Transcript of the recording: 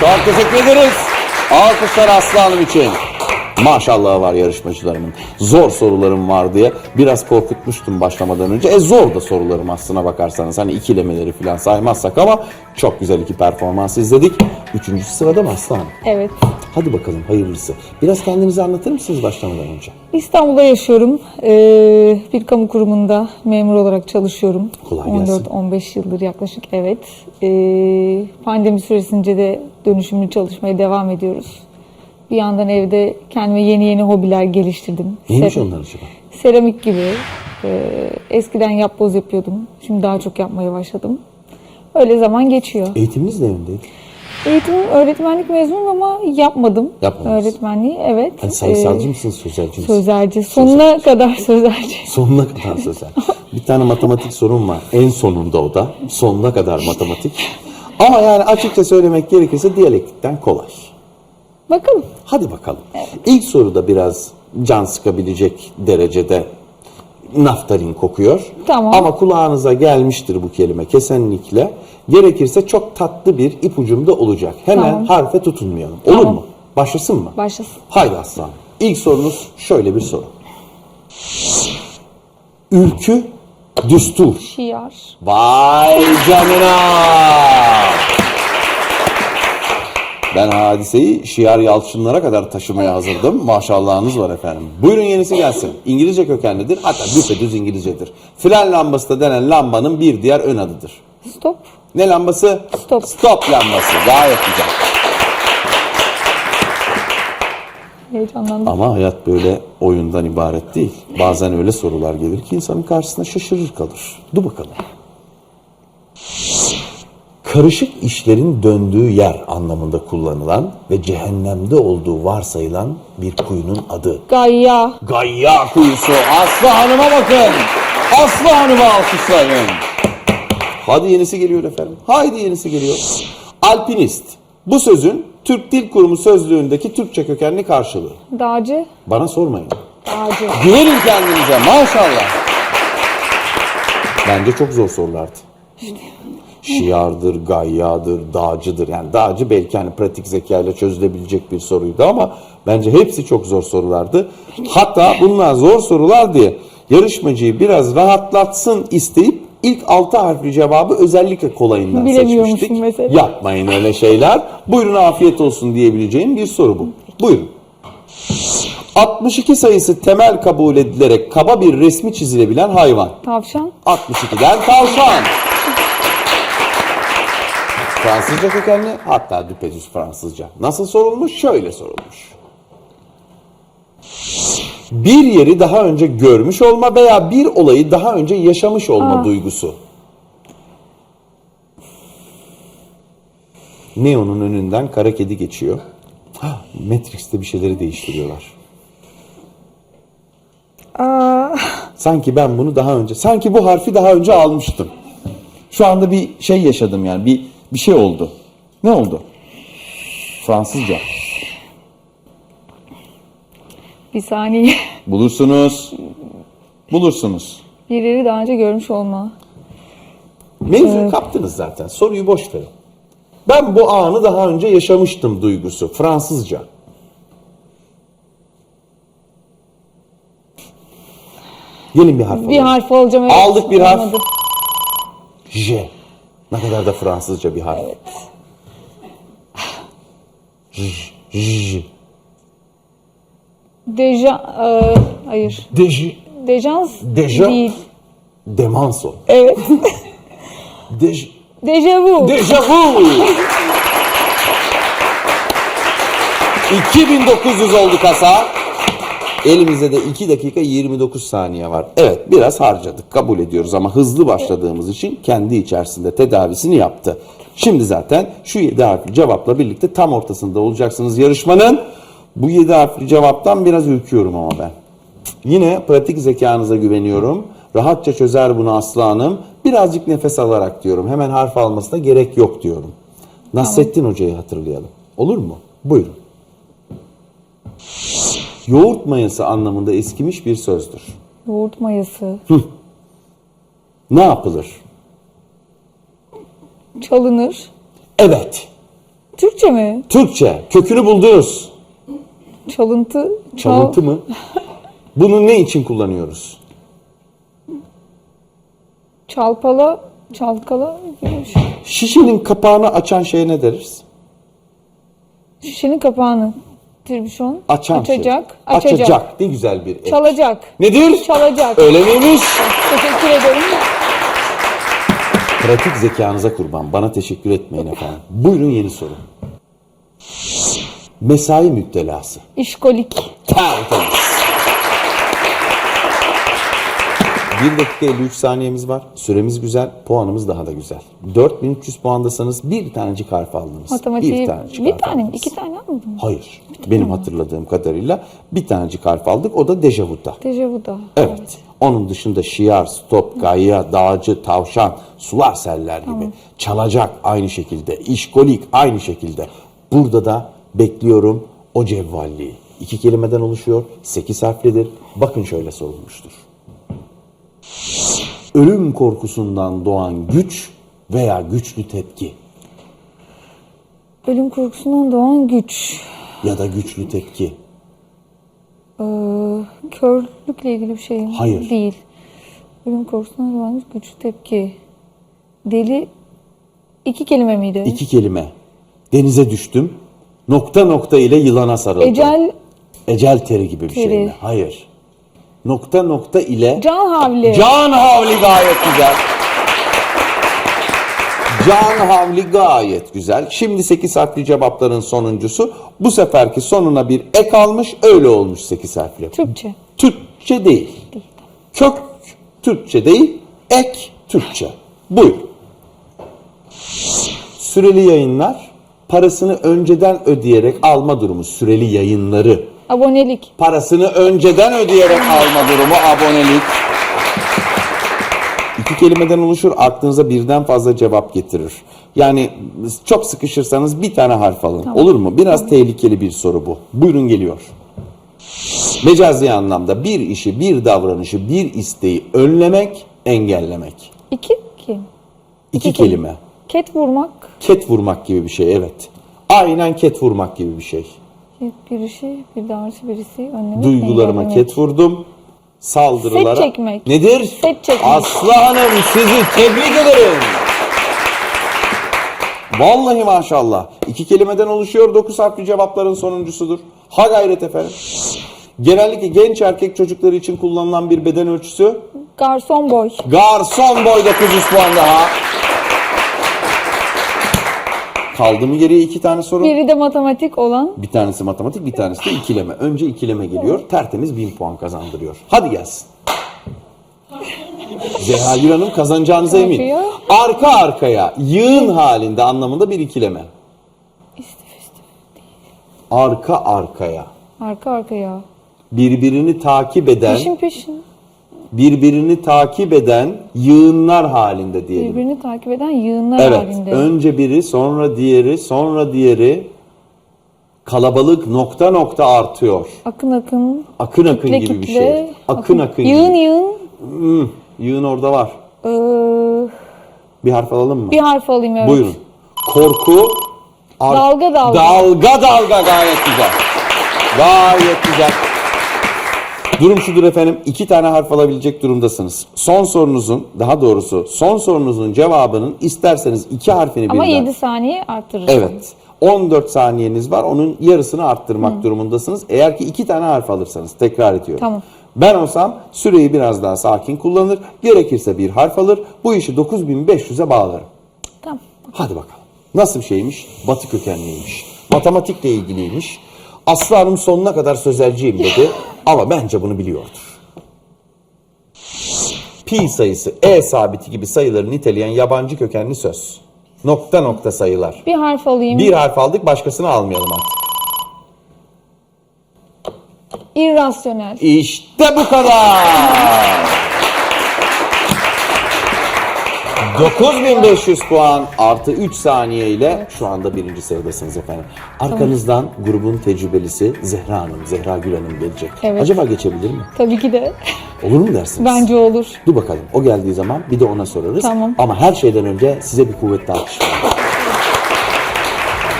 Çok teşekkür ederiz. Alkışlar Aslı Hanım için. Maşallah var yarışmacılarımın. Zor sorularım var diye biraz korkutmuştum başlamadan önce. E zor da sorularım aslına bakarsanız. Hani ikilemeleri falan saymazsak ama çok güzel iki performans izledik. Üçüncü sırada mı Aslı Hanım? Evet. Hadi bakalım hayırlısı. Biraz kendinizi anlatır mısınız başlamadan önce? İstanbul'da yaşıyorum. Ee, bir kamu kurumunda memur olarak çalışıyorum. Kolay gelsin. 14-15 yıldır yaklaşık evet. Ee, pandemi süresince de dönüşümlü çalışmaya devam ediyoruz. Bir yandan evde kendime yeni yeni hobiler geliştirdim. Neymiş Ser- onlar acaba? Seramik gibi. Ee, eskiden yapboz yapıyordum. Şimdi daha çok yapmaya başladım. Öyle zaman geçiyor. Eğitiminiz ne yöndeydi? Eğitimim öğretmenlik mezunum ama yapmadım. Yapmadınız. Öğretmenliği evet. Hani sayısalcı Ee, mısınız, sözelci misiniz? Sözlerci. Sonuna kadar sözlerci. Sonuna kadar sözel. Bir tane matematik sorun var. En sonunda o da. Sonuna kadar matematik. Ama yani açıkça söylemek gerekirse diyalektikten kolay. Bakalım. Hadi bakalım. İlk soruda biraz can sıkabilecek derecede naftalin kokuyor. Tamam. Ama kulağınıza gelmiştir bu kelime kesinlikle. Gerekirse çok tatlı bir ipucum da olacak. Hemen Tamam. harfe tutunmayalım. Olur Tamam. mu? Başlasın mı? Başlasın. Haydi aslan. İlk sorunuz şöyle bir soru. Ülkü, düstur. Şiar. Vay canına! Ben hadiseyi şiar yalçınlara kadar taşımaya hazırdım. Maşallahınız var efendim. Buyurun yenisi gelsin. İngilizce kökenlidir. Hatta düpedüz İngilizcedir. Fren lambası da denen lambanın bir diğer ön adıdır. Stop. Ne lambası? Stop. Stop lambası. Gayet güzel. Heyecanlandım. Ama hayat böyle oyundan ibaret değil. Bazen öyle sorular gelir ki insanın karşısına şaşırır kalır. Dur bakalım. Karışık işlerin döndüğü yer anlamında kullanılan ve cehennemde olduğu varsayılan bir kuyunun adı. Gayya. Gayya kuyusu. Aslı Hanım'a bakın. Aslı Hanım'a alkışlayın. Hadi yenisi geliyor efendim. Haydi yenisi geliyor. Alpinist. Bu sözün Türk Dil Kurumu sözlüğündeki Türkçe kökenli karşılığı. Dağcı. Bana sormayın. Dağcı. Güvenin kendinize maşallah. Bence çok zor sorulardı. Şiardır, gayyadır, dağcıdır. Yani dağcı belki hani pratik zekayla çözülebilecek bir soruydu ama bence hepsi çok zor sorulardı. Hatta bunlar zor sorular diye yarışmacıyı biraz rahatlatsın isteyip ilk altı harfli cevabı özellikle kolayından seçmiştik. mesela. Yapmayın öyle şeyler. Buyurun afiyet olsun diyebileceğim bir soru bu. Buyurun. 62 sayısı temel kabul edilerek kaba bir resmi çizilebilen hayvan. Tavşan. 62'den tavşan. Fransızca kökenli hatta düpedüz Fransızca. Nasıl sorulmuş? Şöyle sorulmuş. Bir yeri daha önce görmüş olma veya bir olayı daha önce yaşamış olma duygusu. Neo'nun önünden kara kedi geçiyor. Ha, Matrix'te bir şeyleri değiştiriyorlar. Aa, Sanki ben bunu daha önce, sanki bu harfi daha önce almıştım. Şu anda bir şey yaşadım yani, bir bir şey oldu. Ne oldu? Fransızca. bir saniye. Bulursunuz. Bulursunuz. Birileri daha önce görmüş olma. Mevzu kaptınız zaten. Soruyu boş verin. Ben bu anı daha önce yaşamıştım duygusu. Fransızca. Gelin bir harf Bir alalım. harf alacağım. Evet. Aldık bir harf. J. Ne kadar da Fransızca bir harf. J. Deja. e, hayır. Deji. Dejans Deja. değil. Demanso. Evet. Dej. Dejavu. Deja vu. 2900 oldu kasa. Elimizde de 2 dakika 29 saniye var. Evet biraz harcadık kabul ediyoruz ama hızlı başladığımız için kendi içerisinde tedavisini yaptı. Şimdi zaten şu 7 harfli cevapla birlikte tam ortasında olacaksınız yarışmanın. Bu 7 harfli cevaptan biraz ürküyorum ama ben. Yine pratik zekanıza güveniyorum. Rahatça çözer bunu Aslı Hanım. Birazcık nefes alarak diyorum. Hemen harf almasına gerek yok diyorum. Nasrettin Hoca'yı hatırlayalım. Olur mu? Buyurun. Yoğurt mayası anlamında eskimiş bir sözdür. Yoğurt mayası. Ne yapılır? Çalınır. Evet. Türkçe mi? Türkçe. Kökünü buldunuz. Çalıntı. çal- Çalıntı mı? Bunu ne için kullanıyoruz? Çalpala. Çalkala. gibi bir şey. Şişenin kapağını açan şeye ne deriz? Şişenin kapağını. Tribüşon. Açan Açacak. şey. Açacak. Açacak. Ne güzel bir ek. Çalacak. Nedir? Çalacak. Öyle miymiş? Teşekkür ederim. Pratik zekanıza kurban. Bana teşekkür etmeyin efendim. Buyurun yeni soru. Mesai müptelası. İşkolik. Tertemiz. 1 dakika 53 saniyemiz var. Süremiz güzel, puanımız daha da güzel. 4300 puandasanız bir tanecik harf aldınız. Matematiği bir bir, tanecik harf tane aldınız. iki tane almadın? Hayır. Benim hatırladığım kadarıyla bir tanecik harf aldık. O da dejavuda. Dejavu da. Evet. Onun dışında şiar, stop, gayya, dağcı, tavşan, sular seller gibi. Çalacak aynı şekilde. işkolik aynı şekilde. Burada da bekliyorum o cevvalliği. İki kelimeden oluşuyor. Sekiz harflidir. Bakın şöyle sorulmuştur. Ölüm korkusundan doğan güç veya güçlü tepki Ölüm korkusundan doğan güç. ya da güçlü tepki. Ee, körlükle ilgili bir şey mi? Hayır. Değil. Ölüm korkusundan doğan güç tepki. Deli iki kelime miydi? İki kelime. Denize düştüm. Nokta nokta ile yılana sarıldım. Ecel Ecel teri gibi bir şey Teri. mi? Hayır. Nokta nokta ile can havli. can havli gayet güzel. Can havli gayet güzel. Şimdi 8 harfli cevapların sonuncusu. Bu seferki sonuna bir ek almış. Öyle olmuş 8 harfli. Türkçe. Türkçe değil. Kök Türkçe değil. Ek Türkçe. Buyur. Süreli yayınlar parasını önceden ödeyerek alma durumu. Süreli yayınları Abonelik. parasını önceden ödeyerek alma durumu abonelik. İki kelimeden oluşur, aklınıza birden fazla cevap getirir. Yani çok sıkışırsanız bir tane harf alın. Olur mu? Biraz tehlikeli bir soru bu. Buyurun geliyor. Mecazi anlamda bir işi, bir davranışı, bir isteği önlemek, engellemek. İki kim? İki, İki kelime. Ket vurmak. Ket vurmak gibi bir şey, evet. Aynen ket vurmak gibi bir şey. Ket bir işi, bir davranışı birisi önlemek. Duygularıma ket vurdum. Saldırılara. Set çekmek. Nedir? Set çekmek. Aslı Hanım sizi tebrik ederim. Vallahi maşallah. İki kelimeden oluşuyor. Dokuz harfli cevapların sonuncusudur. Ha gayret efendim. Genellikle genç erkek çocukları için kullanılan bir beden ölçüsü. Garson boy. Garson boy 900 puan daha. Kaldı mı geriye iki tane soru? Biri de matematik olan Bir tanesi matematik, bir tanesi de ikileme. Önce ikileme geliyor, tertemiz 1000 puan kazandırıyor. Hadi gelsin. Zehra Hanım kazanacağınıza emin. yapıyor? Arka arkaya, yığın halinde anlamında bir ikileme. istif istif. Arka arkaya, Arka arkaya. birbirini takip eden, Peşin peşin. Birbirini takip eden yığınlar halinde diyelim. Birbirini takip eden yığınlar Evet, halinde. önce biri, sonra diğeri, sonra diğeri. Kalabalık nokta nokta artıyor. Akın akın. Akın akın kitle gibi bir kitle, şey. Akın akın Yığın gibi. yığın. Hmm, yığın orada var. Ee, Bir harf alalım mı? bir harf alayım evet. Buyurun. Korku. Dalga dalga. Dalga dalga gayet güzel. Gayet güzel. Durum şudur efendim. iki tane harf alabilecek durumdasınız. Son sorunuzun, daha doğrusu son sorunuzun cevabının isterseniz iki harfini Ama birden. 7 saniye arttırırsın. Evet. 14 saniyeniz var. Onun yarısını arttırmak durumundasınız. Eğer ki iki tane harf alırsanız. Tekrar ediyorum. Tamam. Ben olsam süreyi biraz daha sakin kullanır. Gerekirse bir harf alır. Bu işi 9500'e bağlarım. Tamam. Hadi bakalım. Nasıl bir şeymiş? Batı kökenliymiş. Matematikle ilgiliymiş. Aslı Hanım sonuna kadar sözelciyim dedi. Ama bence bunu biliyordur. Pi sayısı, E sabiti gibi sayıları niteleyen yabancı kökenli söz. Nokta nokta sayılar. Bir harf alayım. Bir harf aldık başkasını almayalım artık. İrrasyonel. İşte bu kadar. 9500 puan artı 3 saniye ile şu anda birinci sıradasınız efendim. Arkanızdan grubun tecrübelisi Zehra Hanım, Zehra Gül Hanım gelecek. Evet. Acaba geçebilir mi? Tabii ki de. Olur mu dersiniz? Bence olur. Dur bakalım o geldiği zaman bir de ona sorarız. Tamam. Ama her şeyden önce size bir kuvvetli alkış verelim.